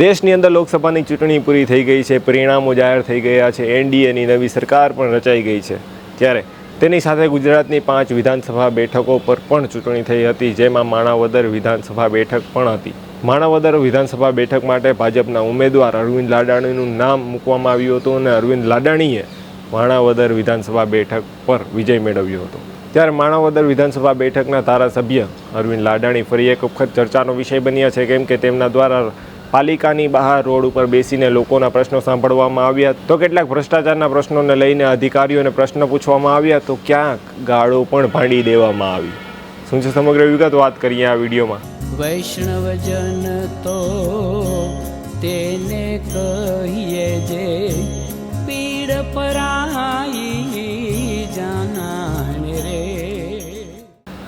દેશની અંદર લોકસભાની ચૂંટણી પૂરી થઈ ગઈ છે, પરિણામો જાહેર થઈ ગયા છે, એનડીએની નવી સરકાર પણ રચાઈ ગઈ છે. ત્યારે તેની સાથે ગુજરાતની પાંચ વિધાનસભા બેઠકો પર પણ ચૂંટણી થઈ હતી, જેમાં માણાવદર વિધાનસભા બેઠક પણ હતી. માણાવદર વિધાનસભા બેઠક માટે ભાજપના ઉમેદવાર અરવિંદ લાડાણીનું નામ મૂકવામાં આવ્યું હતું અને અરવિંદ લાડાણીએ માણાવદર વિધાનસભા બેઠક પર વિજય મેળવ્યો હતો. ત્યારે માણાવદર વિધાનસભા બેઠકના ધારાસભ્ય અરવિંદ લાડાણી ફરી એક વખત ચર્ચાનો વિષય બન્યા છે, કેમ કે તેમના દ્વારા પાલિકાની બહાર રોડ ઉપર બેસીને લોકોના પ્રશ્નો સાંભળવામાં આવ્યા. તો કેટલાક ભ્રષ્ટાચારના પ્રશ્નોને લઈને અધિકારીઓને પ્રશ્ન પૂછવામાં આવ્યા. તો ક્યાંક ગાળો પણ ભાંડી દેવામાં આવી. શું છે સમગ્ર વિગત? વાત કરીએ આ વિડીયોમાં. વૈષ્ણવજન તો તેને કહીએ જે પીડ પરાઈ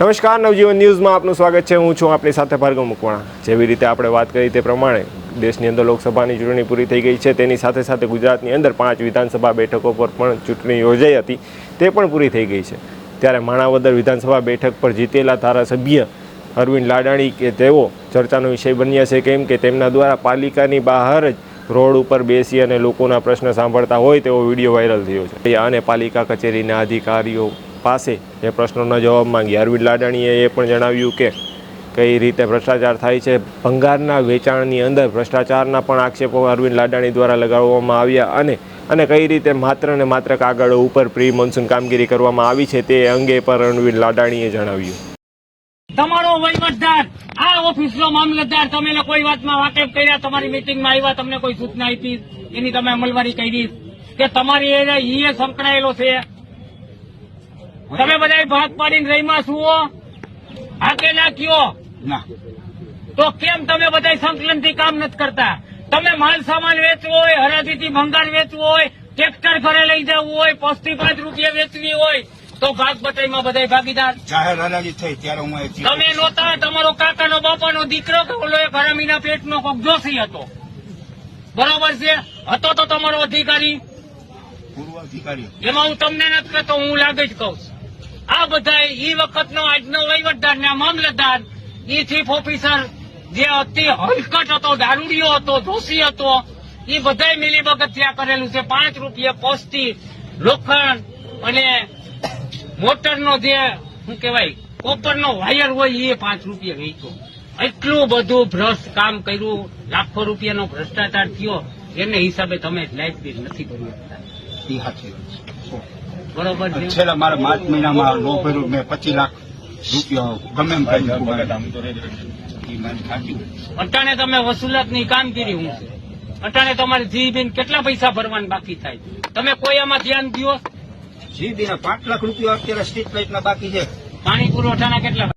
નમસ્કાર, નવજીવન ન્યૂઝમાં આપનું સ્વાગત છે. હું છું આપની સાથે ભાર્ગવ મુકવાણા. જેવી રીતે આપણે વાત કરી તે પ્રમાણે દેશની અંદર લોકસભાની ચૂંટણી પૂરી થઈ ગઈ છે. તેની સાથે સાથે ગુજરાતની અંદર પાંચ વિધાનસભા બેઠકો પર પણ ચૂંટણી યોજાઈ હતી. તે પણ પૂરી થઈ ગઈ છે. ત્યારે માણાવદર વિધાનસભા બેઠક પર જીતેલા ધારાસભ્ય અરવિંદ લાડાણી કે તેઓ ચર્ચાનો વિષય બન્યા છે કેમ કે તેમના દ્વારા પાલિકાની બહાર જ રોડ ઉપર બેસી અને લોકોના પ્રશ્ન સાંભળતા હોય તેવો વીડિયો વાયરલ થયો છે. અને પાલિકા કચેરીના અધિકારીઓ પાસે એ પ્રશ્નોના જવાબ માંગ્યા અરવિંદ લાડાણીએ એ પણ જણાવ્યું કે કઈ રીતે ભ્રષ્ટાચાર થાય છે. ભંગારના વેચાણની અંદર ભ્રષ્ટાચારના પણ આક્ષેપો અરવિંદ લાડાણી દ્વારા લગાવવામાં આવ્યા અને અને કઈ રીતે માત્ર ને માત્ર કાગળ ઉપર પ્રી મોન્સૂન કામગીરી કરવામાં આવી છે તે અંગે પર અરવિંદ લાડાણીએ જણાવ્યું. તમારો વહીવટદાર, આ ઓફિસનો મામલતદાર, તમે કોઈ વાતમાં વાકેફ કર્યા? તમારી મિટિંગમાં આવ્યા, તમને કોઈ સૂચના આપી? એની તમે અમલવારી કરી? કે તમારી એ સંકળાયેલો છે? તમે બધા ભાગ પાડીને રહીમાં છુઓ આ નાખ્યો કયો? ના. તો કેમ તમે બધા સંકલનથી કામ નથી કરતા? તમે માલ સામાન વેચવો હોય હરાજીથી ભંગાર વેચવો હોય ટ્રેક્ટર ઘરે લઈ જવું હોય પસ્તી પાંચ રૂપિયા વેચવી હોય તો ભાગ બટાઈમાં બધા ભાગીદાર. જાહેર હરાજી થઈ ત્યારે હું તમે નહોતા તમારો કાકાનો બાપાનો દીકરો કે ઓલો એ હરામીના પેટનો કોક જોશી હતો? બરોબર છે? હતો તો તમારો અધિકારી. પૂર્વ અધિકારી. એમાં હું તમને નથી કહેતો હું લાગે જ કહું છું. આ બધા ઈ વખતનો આજનો વહીવટદાર ને મામલતદાર, ઈ ચીફ ઓફિસર જે અતિ હલકટ હતો, દારૂડિયો હતો દોષી હતો એ બધાય મિલી ત્યાં કરેલું છે. પાંચ રૂપિયા પોસ્તી લોખંડ અને મોટરનો જે, શું કહેવાય, કોપરનો વાયર હોય એ પાંચ રૂપિયા વેચ્યો. એટલું બધું ભ્રષ્ટ કામ કર્યું. લાખો રૂપિયાનો ભ્રષ્ટાચાર થયો. એને હિસાબે તમે લાઈફ બિલ નથી ભરી શકતા. બરોબર છે? છેલ્લા મારા માર્ચ મહિનામાં લો ભર્યું મેં પચીસ લાખ રૂપિયા ગમે એમ કરી. અટાણે તમે વસૂલાતની કામગીરી હું. અટાણે તમારે જીબીન કેટલા પૈસા ભરવાના બાકી થાય? તમે કોઈ આમાં ધ્યાન દો જીબીના પાંચ લાખ રૂપિયા અત્યારે સ્ટ્રીટ લાઇટના બાકી છે. પાણી પુરવઠાના કેટલા?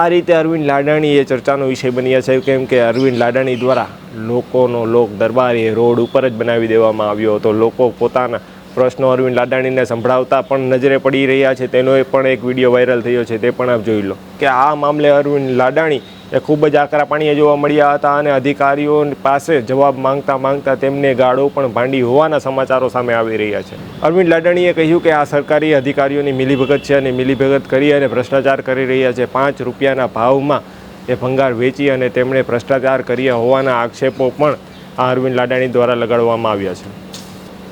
આ રીતે અરવિંદ લાડાણી એ ચર્ચાનો વિષય બન્યા છે કેમ કે અરવિંદ લાડાણી દ્વારા લોકોનો લોક દરબાર એ રોડ ઉપર જ બનાવી દેવામાં આવ્યો હતો. લોકો પોતાના પ્રશ્નો અરવિંદ લાડાણીને સંભળાવતા પણ નજરે પડી રહ્યા છે. તેનો પણ એક વીડિયો વાયરલ થયો છે, તે પણ આપ જોઈ લો. કે આ મામલે અરવિંદ લાડાણી એ ખૂબ જ આકરા પાણીએ જોવા મળ્યા હતા અને અધિકારીઓ પાસે જવાબ માંગતા માંગતા તેમને ગાળો પણ ભાંડી હોવાના સમાચારો સામે આવી રહ્યા છે. અરવિંદ લાડાણીએ કહ્યું કે આ સરકારી અધિકારીઓની મિલીભગત છે અને મિલીભગત કરી અને ભ્રષ્ટાચાર કરી રહ્યા છે. પાંચ રૂપિયાના ભાવમાં એ ભંગાર વેચી અને તેમણે ભ્રષ્ટાચાર કર્યા હોવાના આક્ષેપો પણ આ અરવિંદ લાડાણી દ્વારા લગાડવામાં આવ્યા છે.